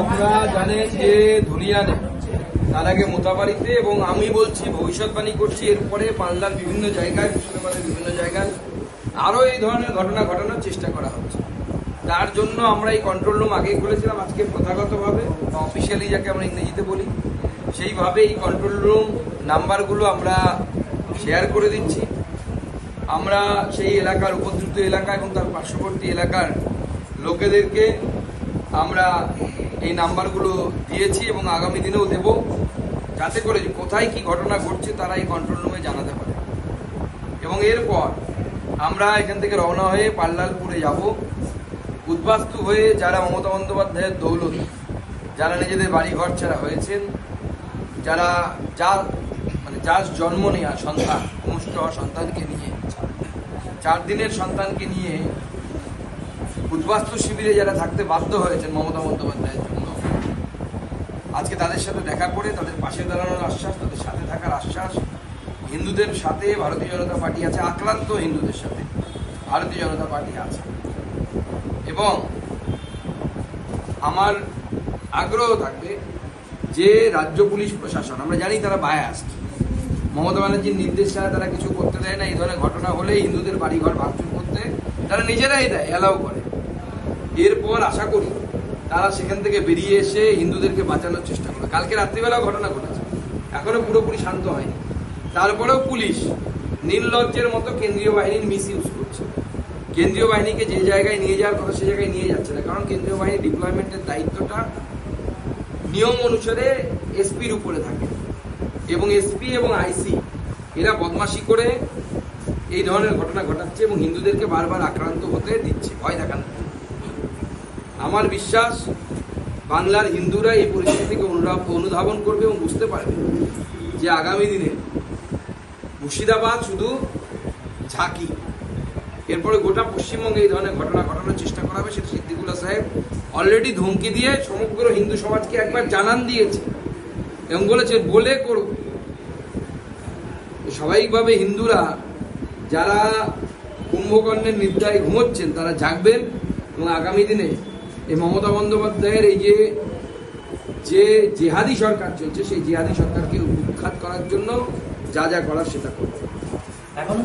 আপনারা জানেন যে ধুলিয়ানে তার আগে মোতাবাড়িতে এবং আমি বলছি, ভবিষ্যৎবাণী করছি, এরপরে পাল্লার বিভিন্ন জায়গায়, মুর্শিদাবাদের বিভিন্ন জায়গায় আরও এই ধরনের ঘটনা ঘটানোর চেষ্টা করা হচ্ছে। তার জন্য আমরা এই কন্ট্রোল রুম আগেই খুলেছিলাম, আজকে প্রথাগতভাবে, বা অফিসিয়ালি যাকে আমরা ইংরেজিতে বলি, সেইভাবে এই কন্ট্রোল রুম নাম্বারগুলো আমরা শেয়ার করে দিচ্ছি। আমরা সেই এলাকার উপদ্রুত এলাকা এবং তার পার্শ্ববর্তী এলাকার লোকেদেরকে আমরা এই নাম্বারগুলো দিয়েছি এবং আগামী দিনেও দেব। যাতে করে কোথায় কি ঘটনা ঘটছে তারা এই কন্ট্রোল রুমে জানাতে পারে। এবং এরপর আমরা এখান থেকে রওনা হয়ে পাল্লালপুরে যাব। উদ্বাস্তু হয়ে যারা মমতা বন্দ্যোপাধ্যায়ের দৌলত, যারা নিজেদের বাড়ি ঘর ছাড়া হয়েছেন, যারা যা মানে যার জন্ম নেওয়া সন্তান মুষ্ট হওয়া সন্তানকে নিয়ে, চার দিনের সন্তানকে নিয়ে উদ্বাস্তু শিবিরে যারা থাকতে বাধ্য হয়েছেন মমতা বন্দ্যোপাধ্যায়ের জন্য আজকে তাদের সাথে দেখা করে তাদের পাশে দাঁড়ানোর আশ্বাস, তাদের সাথে থাকার আশ্বাস। হিন্দুদের সাথে ভারতীয় জনতা পার্টি আছে, আক্রান্ত হিন্দুদের সাথে ভারতীয় জনতা পার্টি আছে। এবং আমার আগ্রহ থাকবে যে রাজ্য পুলিশ প্রশাসন, আমরা জানি তারা বায়াস্ট মমতা ব্যানার্জির নির্দেশ ছাড়া তারা কিছু করতে দেয় না, এই ধরনের ঘটনা হলে হিন্দুদের বাড়িঘর ভাঙচুর করতে তারা নিজেরাই দেয় অ্যালাউ করে। এরপর আশা করি তারা সেখান থেকে বেরিয়ে এসে হিন্দুদেরকে বাঁচানোর চেষ্টা করে কালকে রাত্রিবেলাও ঘটনা ঘটেছে। এখনও পুরোপুরি শান্ত হয়নি। তারপরেও পুলিশ নির্লজ্জের মতো কেন্দ্রীয় বাহিনীর মিস ইউজ করছে। কেন্দ্রীয় বাহিনীকে যে জায়গায় নিয়ে যাওয়ার কথা সে জায়গায় নিয়ে যাচ্ছে না, কারণ কেন্দ্রীয় বাহিনী ডিপ্লয়মেন্টের দায়িত্বটা নিয়ম অনুসারে এসপির উপরে থাকে। এবং এসপি এবং আইসি, এরা বদমাশি করে এই ধরনের ঘটনা ঘটাচ্ছে এবং হিন্দুদেরকে বারবার আক্রান্ত হতে দিচ্ছে, ভয় দেখানো আমার বিশ্বাস, বাংলার হিন্দুরা এই পরিস্থিতিকে অনুরা- অনুধাবন করবে এবং বুঝতে পারবে যে আগামী দিনে মুর্শিদাবাদ শুধু ঝাঁকি। এরপরে গোটা পশ্চিমবঙ্গে এই ধরনের ঘটনা ঘটানোর চেষ্টা করা হবে, সেটা সিদ্দিকুল্লাহ সাহেব অলরেডি ধমকি দিয়ে সমগ্র হিন্দু সমাজকে একবার জানান দিয়েছে এবং বলেছে বলে করব স্বাভাবিকভাবে হিন্দুরা যারা কুম্ভকর্ণের নিদ্রায় ঘুমোচ্ছেন, তারা জাগবেন এবং আগামী দিনে এই মমতা বন্দ্যোপাধ্যায়ের এই যে যে জেহাদি সরকার চলছে, সেই জেহাদি সরকারকে উৎখাত করার জন্য যা যা করার সেটা করছে এখনও